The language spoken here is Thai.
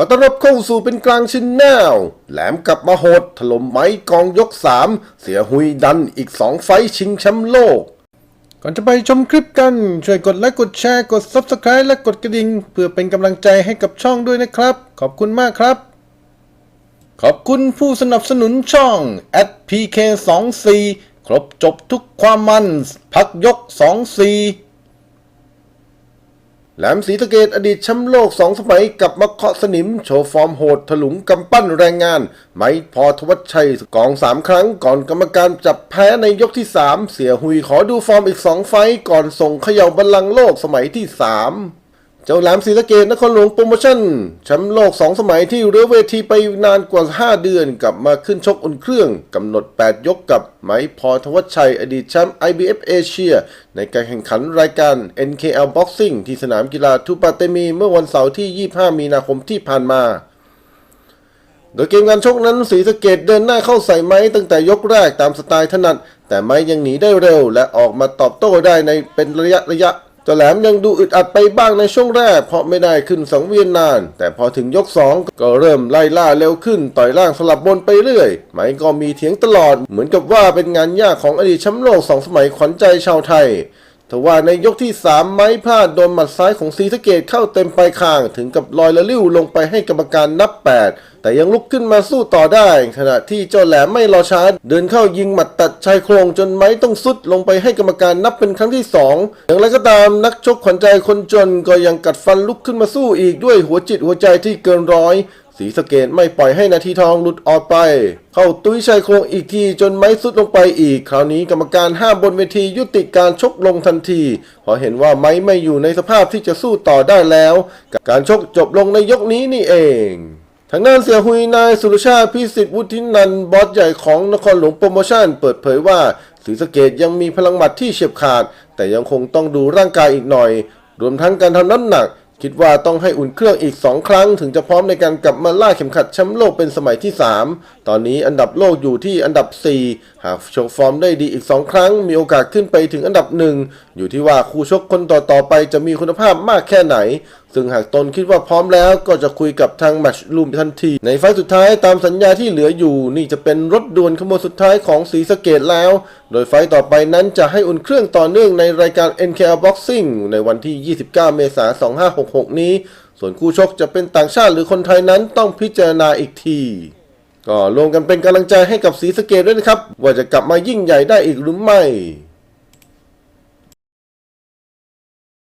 ขอต้อนรับเข้าสู่เป็นกลางชินแนลแหลมกลับมาโหด ถล่มไม้กองยก 3 เสียหุยดันอีก 2 ไฟชิงแชมป์โลก ก่อนจะไปชมคลิปกัน ช่วยกดไลค์กดแชร์กด Subscribe และกดกระดิ่ง เพื่อเป็นกำลังใจให้กับช่องด้วยนะครับ ขอบคุณมากครับ ขอบคุณผู้สนับสนุนช่อง @pk24 ครบจบทุกความมัน พักยก 24 แหลมศรีสะเกดอดีตแชมป์โลกสองสมัยกับมาเคาะสนิมโชว์ฟอร์มโหดถลุงกำปั้นแรงงาน ไม่พอทวัชชัยกองสามครั้งก่อนกรรมการจับแพ้ในยกที่สามเสียหุยขอดูฟอร์มอีกสองไฟก่อนส่งเขย่าบัลลังก์โลกสมัยที่สาม เจ้าแหลมศรีสะเกดนครหลวงโปรโมชั่นแชมป์โลก 2 สมัยที่เรือเวทีไปนานกว่า 5 เดือน กลับมาขึ้นชกอุ่นเครื่องกำหนด 8 ยกกับไหมพอทวัชชัย อดีตแชมป์ IBF เอเชียในการแข่งขันรายการ NKL Boxing ที่สนามกีฬาทูปาเตมีเมื่อวันเสาร์ที่ 25 มีนาคมที่ผ่านมาโดยเกมการชกนั้นศรีสะเกดเดินหน้าเข้าใส่ไม้ตั้งแต่ยกแรกตามสไตล์ถนัด แต่ไม้ยังหนีได้เร็วและออกมาตอบโต้ได้ในเป็นระยะระยะ จ้าแหลมยังดูอึดอัดไปบ้างในช่วงแรกเพราะไม่ได้ขึ้นสังเวียนนาน แต่พอถึงยก 2 ก็เริ่มไล่ล่าเร็วขึ้น ต่อยล่างสลับบนไปเรื่อยไม้ก็มีเถียงตลอด เหมือนกับว่าเป็นงานยากของอดีตแชมป์โลกสองสมัยขวัญใจชาวไทย ทว่าในยกที่ 3 ไม้พลาดโดนหมัดซ้ายของศรีสะเกดเข้าเต็มปลายคางถึงกับลอยละลิ้วลงไปให้กรรมการนับ 8 แต่ยังลุกขึ้นมาสู้ต่อได้ ขณะที่เจ้าแหลมไม่รอช้าเดินเข้ายิงหมัดตัดชายโครงจนไม้ต้องสุดลงไปให้กรรมการนับเป็นครั้งที่ 2 อย่างไรก็ตามนักชกขวัญใจคนจนก็ยังกัดฟันลุกขึ้นมาสู้อีกด้วยหัวจิตหัวใจที่เกินร้อย สีสเกตไม่ปล่อยให้นาทีทองหลุดออกไป เข้าตุ้ยชายโครงอีกทีจนไม้สุดลงไปอีก คราวนี้กรรมการห้ามบนเวทียุติการชกลงทันทีเพราะเห็นว่าไม้ไม่อยู่ในสภาพที่จะสู้ต่อได้แล้ว การชกจบลงในยกนี้นี่เองทางด้านเสียหุยนายสุรชาติพิสิทธิ์วุฒินันบอสใหญ่ของนครหลวงโปรโมชั่น เปิดเผยว่าศรีสะเกดยังมีพลังหมัดที่เฉียบขาด แต่ยังคงต้องดูร่างกายอีกหน่อย รวมทั้งการทำน้ำหนัก คิดว่าต้องให้อุ่นเครื่องอีก 2 ครั้งถึงจะพร้อมในการกลับมาล่าเข็มขัดแชมป์โลกเป็นสมัยที่ 3 ตอนนี้อันดับโลกอยู่ที่อันดับ 4 หากโชว์ฟอร์มได้ดีอีก 2 ครั้ง มีโอกาสขึ้นไปถึงอันดับหนึ่งอยู่ที่ว่าคู่ชกคนต่อๆไปจะมีคุณภาพมากแค่ไหน ซึ่งหากตนคิดว่าพร้อมแล้วก็จะคุยกับทางแมชลูมทันที ในไฟสุดท้ายตามสัญญาที่เหลืออยู่ นี่จะเป็นรถด่วนขบวนสุดท้ายของสีสะเกตแล้ว โดยไฟต่อไปนั้นจะให้อุ่นเครื่องต่อเนื่องในรายการ NKL Boxing ในวันที่ 29 เมษายน 2566 นี้ ส่วนคู่ชกจะเป็นต่างชาติหรือคนไทยนั้นต้องพิจารณาอีกทีก็รวมกันเป็นกำลังใจให้กับสีสะเกตด้วยนะครับ ว่าจะกลับมายิ่งใหญ่ได้อีกหรือไม่